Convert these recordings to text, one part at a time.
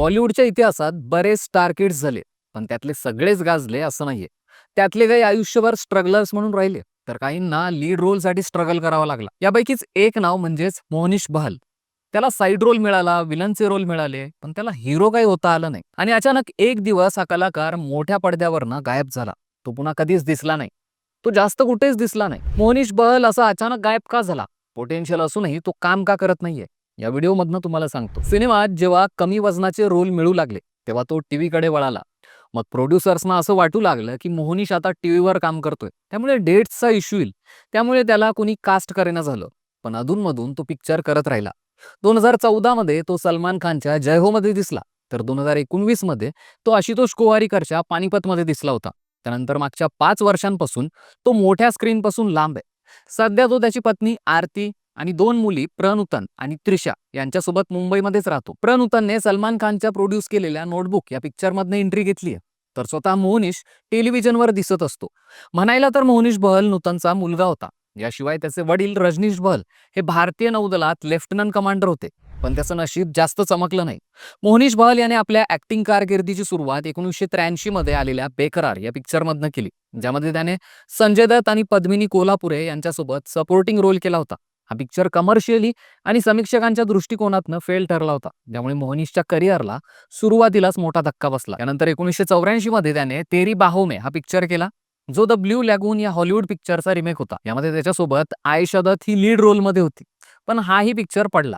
बॉलिवूडच्या इतिहासात बरेच star kids झाले पण त्यातले सगळेच गाजले असं नाहीये. त्यातले काही आयुष्यभर स्ट्रगलर्स म्हणून राहिले तर काहींना लीड रोलसाठी स्ट्रगल करावा लागला. यापैकीच एक नाव म्हणजेच मोहनिश बहल. त्याला साईड रोल मिळाला विलनचे रोल मिळाले पण त्याला हिरो काही होता आलं नाही. आणि अचानक एक दिवस हा कलाकार मोठ्या पडद्यावरनं गायब झाला. तो पुन्हा कधीच दिसला नाही. तो जास्त कुठेच दिसला नाही. मोहनिश बहल असा अचानक गायब का झाला? पोटेन्शियल असूनही तो काम का करत नाहीये? या व्हिडिओमधनं तुम्हाला सांगतो. सिनेमात जेव्हा कमी वजनाचे रोल मिळू लागले तेव्हा तो टीव्हीकडे वळाला. मग प्रोड्युसर्सना असं वाटू लागलं की मोहनीश आता टीव्हीवर काम करतोय. त्यामुळे डेट्सचा इश्यू येईल. त्यामुळे त्याला कोणी कास्ट करेना झालं. पण अधूनमधून तो पिक्चर करत राहिला. दोन हजार चौदा मध्ये तो सलमान खानच्या जय हो मध्ये दिसला. तर दोन हजार एकोणवीसमध्ये तो आशुतोष कोवारीकरच्या पानिपतमध्ये दिसला होता. त्यानंतर मागच्या पाच वर्षांपासून तो मोठ्या स्क्रीनपासून लांब आहे. सध्या तो त्याची पत्नी आरती आणि दोन मुली प्रनूतन आणि त्रिशा यांच्यासोबत मुंबईमध्येच राहतो. प्रनूतनने सलमान खानच्या प्रोड्यूस केलेल्या नोटबुक या पिक्चरमधनं एंट्री घेतली आहे तर स्वतः मोहनिश टेलिव्हिजनवर दिसत असतो. म्हणायला तर मोहनिश बहल नूतनचा मुलगा होता. याशिवाय त्याचे वडील रजनीश बहल हे भारतीय नौदलात लेफ्टनंट कमांडर होते. पण त्याचं नशीब जास्त चमकलं नाही. मोहनिश बहल याने आपल्या ऍक्टिंग कारकिर्दीची सुरुवात एकोणीसशे त्र्याऐंशी मध्ये आलेल्या बेकरार या पिक्चरमधनं केली. ज्यामध्ये त्याने संजय दत्त आणि पद्मिनी कोल्हापुरे यांच्यासोबत सपोर्टिंग रोल केला होता. हा पिक्चर कमर्शियली आणि समीक्षकांच्या दृष्टिकोनातनं फेल ठरला होता. त्यामुळे मोहनीशच्या करिअरला सुरुवातीलाच मोठा धक्का बसला. त्यानंतर एकोणीसशे चौऱ्याऐंशी मध्ये त्याने तेरी बाहोमे हा पिक्चर केला जो द ब्ल्यू लॅगून या हॉलिवूड पिक्चरचा रिमेक होता. यामध्ये त्याच्यासोबत आयशा दत्त ही लीड रोलमध्ये होती. पण हाही पिक्चर पडला.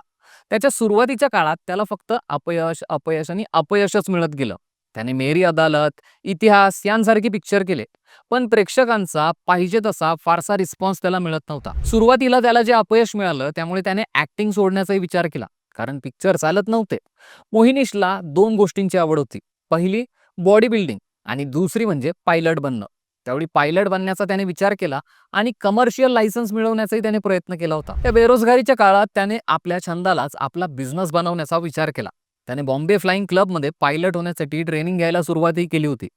त्याच्या सुरुवातीच्या काळात त्याला फक्त अपयश अपयश आणि अपयशच मिळत गेलं. त्याने मेरी अदालत इतिहास यांसारखे पिक्चर केले. पण प्रेक्षकांचा पाहिजे तसा फारसा रिस्पॉन्स त्याला मिळत नव्हता. सुरुवातीला त्याला जे अपयश मिळालं त्यामुळे त्याने ऍक्टिंग सोडण्याचाही विचार केला. कारण पिक्चर चालत नव्हते. मोहिनीशला दोन गोष्टींची आवड होती. पहिली बॉडी बिल्डिंग आणि दुसरी म्हणजे पायलट बनणं. त्यावेळी पायलट बनण्याचा त्याने विचार केला आणि कमर्शियल लायसन्स मिळवण्याचाही त्याने प्रयत्न केला होता. त्या बेरोजगारीच्या काळात त्याने आपल्या छंदालाच आपला बिझनेस बनवण्याचा विचार केला. त्याने बॉम्बे फ्लाइंग क्लबमध्ये पायलट होण्यासाठी ट्रेनिंग घ्यायला सुरुवातही केली होती.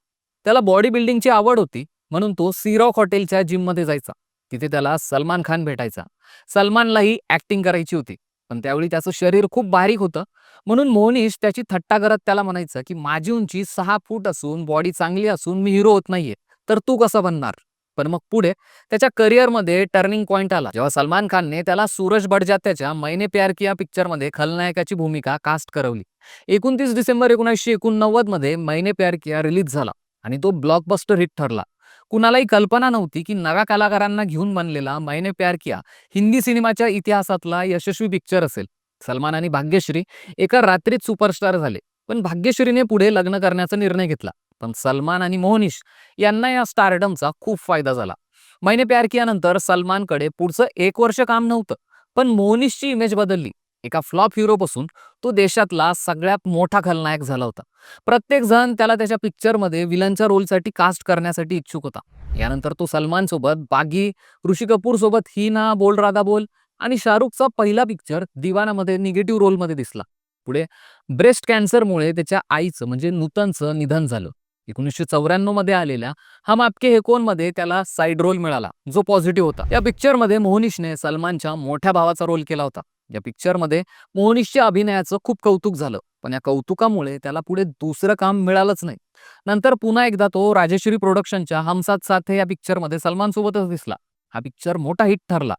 त्याला बॉडी बिल्डिंगची आवड होती म्हणून तो सीरॉक हॉटेलच्या जिममध्ये जायचा. तिथे त्याला सलमान खान भेटायचा. सलमानलाही ऍक्टिंग करायची होती पण त्यावेळी त्याचं शरीर खूप बारीक होतं. म्हणून मोहनीश त्याची थट्टा करत त्याला म्हणायचं की माझी उंची सहा फूट असून बॉडी चांगली असून मी हिरो होत नाहीये तर तू कसा बनणार? पण मग पुढे त्याच्या करिअरमध्ये टर्निंग पॉईंट आला. जेव्हा सलमान खानने त्याला सूरज बडजात्याच्या मैने प्यार किया पिक्चरमध्ये खलनायकाची भूमिका कास्ट करवली. एकोणतीस डिसेंबर एकोणीसशे एकोणनव्वदमध्ये मैने प्यार किया रिलीज झाला आणि तो ब्लॉकबस्टर हिट ठरला. कुणालाही कल्पना नव्हती की नव्या कलाकारांना घेऊन बनलेला मैने प्यार किया हिंदी सिनेमाच्या इतिहासातला यशस्वी पिक्चर असेल. सलमान आणि भाग्यश्री एका रात्रीत सुपरस्टार झाले. पण भाग्यश्रीने पुढे लग्न करण्याचा निर्णय घेतला. पण सलमान आणि मोहनिश यांना या स्टारडमचा खूप फायदा झाला. मैने प्यार कियानंतर सलमानकडे पुढचं एक वर्ष काम नव्हतं पण मोहनिशची इमेज बदलली. एका फ्लॉप हिरोपासून तो देशातला सगळ्यात मोठा खलनायक झाला होता. प्रत्येक जण त्याला त्याच्या पिक्चरमध्ये विलनच्या रोलसाठी कास्ट करण्यासाठी इच्छुक होता. यानंतर तो सलमान सोबत बागी ऋषी कपूर सोबत ना बोल राधा बोल आणि शाहरुखचा पहिला पिक्चर दिवानामध्ये निगेटिव्ह रोलमध्ये दिसला. पुढे ब्रेस्ट कॅन्सरमुळे त्याच्या आईचं म्हणजे नूतनचं निधन झालं. एकोणीसशे चौऱ्याण्णवमध्ये आलेल्या हम आपके हे कोणमध्ये त्याला साईड रोल मिळाला जो पॉझिटिव्ह होता. या पिक्चरमध्ये मोहनिशने सलमानच्या मोठ्या भावाचा रोल केला होता. या पिक्चरमध्ये मोहनिशच्या अभिनयाचं खूप कौतुक झालं पण या कौतुकामुळे त्याला पुढे दुसरं काम मिळालंच नाही. नंतर पुन्हा एकदा तो राजेश्री प्रोडक्शनच्या हम साथ साथ या पिक्चरमध्ये सलमान सोबतच दिसला. हा पिक्चर मोठा हिट ठरला.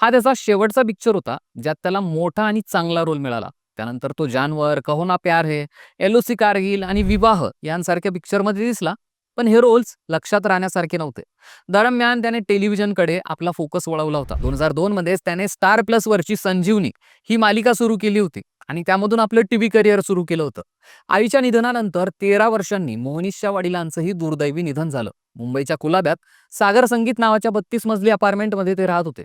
हा त्याचा शेवटचा पिक्चर होता ज्यात त्याला मोठा आणि चांगला रोल मिळाला. त्यानंतर तो जानवर कहोना प्यार हे एलओसी कारगिल आणि विवाह यांसारख्या पिक्चरमध्ये दिसला. पण हे रोल्स लक्षात राहण्यासारखे नव्हते. दरम्यान त्याने टेलिव्हिजनकडे आपला फोकस वळवला होता. दोन हजार दोन मध्येच त्याने स्टार प्लस वरची संजीवनी ही मालिका सुरू केली होती आणि त्यामधून आपलं टीव्ही करिअर सुरू केलं होतं. आईच्या निधनानंतर तेरा वर्षांनी मोहनीशच्या वडिलांचंही दुर्दैवी निधन झालं. मुंबईच्या कुलाब्यात सागर संगीत नावाच्या बत्तीस मजली अपार्टमेंटमध्ये ते राहत होते.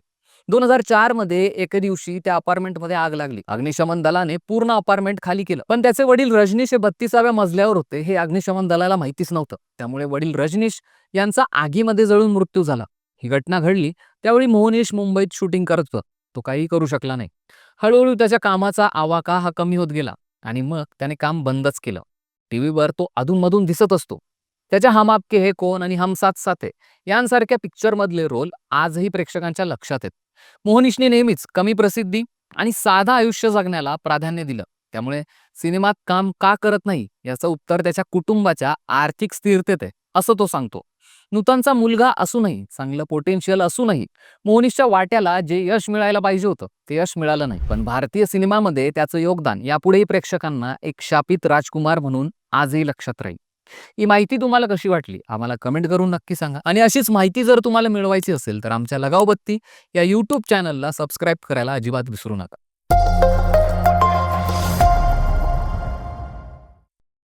दोन हजार चारमध्ये एके दिवशी त्या अपार्टमेंटमध्ये आग लागली. अग्निशमन दलाने पूर्ण अपार्टमेंट खाली केलं. पण त्याचे वडील रजनीश हे बत्तीसाव्या मजल्यावर होते हे अग्निशमन दलाला माहितीच नव्हतं. त्यामुळे वडील रजनीश यांचा आगीमध्ये जळून मृत्यू झाला. ही घटना घडली त्यावेळी मोहनीश मुंबईत शूटिंग करत होता. तो काही करू शकला नाही. हळूहळू त्याच्या कामाचा आवाका हा कमी होत गेला आणि मग त्याने काम बंदच केलं. टीव्हीवर तो अधूनमधून दिसत असतो. त्याच्या हम आपके हे कोण आणि हम साथ साथ है यांसारख्या पिक्चरमधले रोल आजही प्रेक्षकांच्या लक्षात आहेत. मोहनिशने नेहमीच कमी प्रसिद्धी आणि साधा आयुष्य जगण्याला प्राधान्य दिलं. त्यामुळे सिनेमात काम का करत नाही याचं उत्तर त्याच्या कुटुंबाच्या आर्थिक स्थिरतेत आहे असं तो सांगतो. नूतनचा मुलगा असूनही चांगलं पोटेन्शियल असूनही मोहनीशच्या वाट्याला जे यश मिळायला पाहिजे होतं ते यश मिळालं नाही. पण भारतीय सिनेमामध्ये त्याचं योगदान यापुढेही प्रेक्षकांना एक शापित राजकुमार म्हणून आजही लक्षात राहील. ही माहिती तुम्हाला कशी वाटली? आम्हाला कमेंट करून नक्की सांगा. आणि अशीच माहिती जर तुम्हाला मिळवायची असेल तर आमच्या लगावबत्ती या यूट्यूब चॅनलला सबस्क्राईब करायला अजिबात विसरू नका.